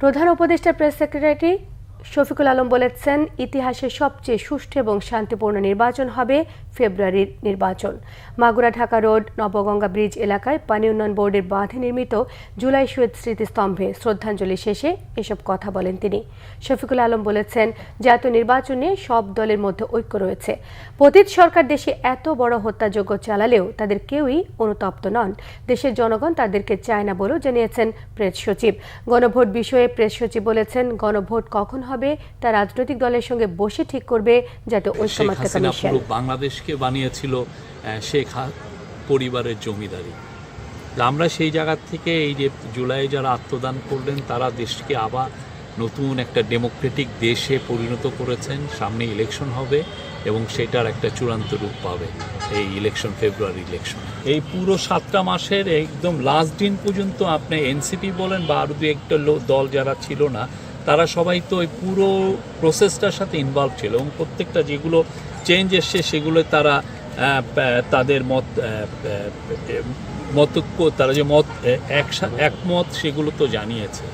প্রধান উপদেষ্টা press secretary Shafiqul Alam বলেছেন ইতিহাসের সবচেয়ে সুষ্ঠু এবং শান্তিপূর্ণ নির্বাচন হবে ফেব্রুয়ারির নির্বাচন। মাগুরা ঢাকা রোড, নবগঙ্গা ব্রিজ এলাকায় পানি উন্নয়ন বোর্ডের বাঁধে নির্মিত জুলাই শহীদ স্মৃতিস্তম্ভে শ্রদ্ধাঞ্জলি শেষে এসব কথা বলেন তিনি। শফিকুল আলম বলেছেন, জাতীয় নির্বাচনে সব দলের মধ্যে ঐক্য রয়েছে। পতিত সরকার দেশে এত বড় হত্যাযজ্ঞ চালালেও তাদের কেউই অনুতপ্ত নন। দেশের জনগণ তাদেরকে চায় না বলেও জানিয়েছেন প্রেস সচিব। গণভোট বিষয়ে প্রেস সচিব বলেছেন, গণভোট কখন হবে তা রাজনৈতিক দলের সঙ্গে বসে ঠিক করবে যাতে ঐক্যমত্য কমিশন বাংলাদেশকে বানিয়েছিল শেখ পরিবারের জমিদারি। আমরা সেই জায়গা থেকে এই যে জুলাই যারা আত্মদান করলেন তারা দেশকে আবার নতুন একটা ডেমোক্রেটিক দেশে পরিণত করেছেন। সামনে ইলেকশন হবে এবং সেটার একটা চূড়ান্ত রূপ পাবে এই ইলেকশন ফেব্রুয়ারি ইলেকশন। এই পুরো সাতটা মাসের একদম লাস্ট দিন পর্যন্ত আপনি এনসিপি বলেন বা আরও দু একটা দল যারা ছিল না তারা সবাই তো ওই পুরো প্রসেসটার সাথে ইনভলভ ছিল এবং প্রত্যেকটা যেগুলো চেঞ্জ এসছে সেগুলো তারা তাদের মত মতক্য, তারা যে মত একমত সেগুলো তো জানিয়েছে।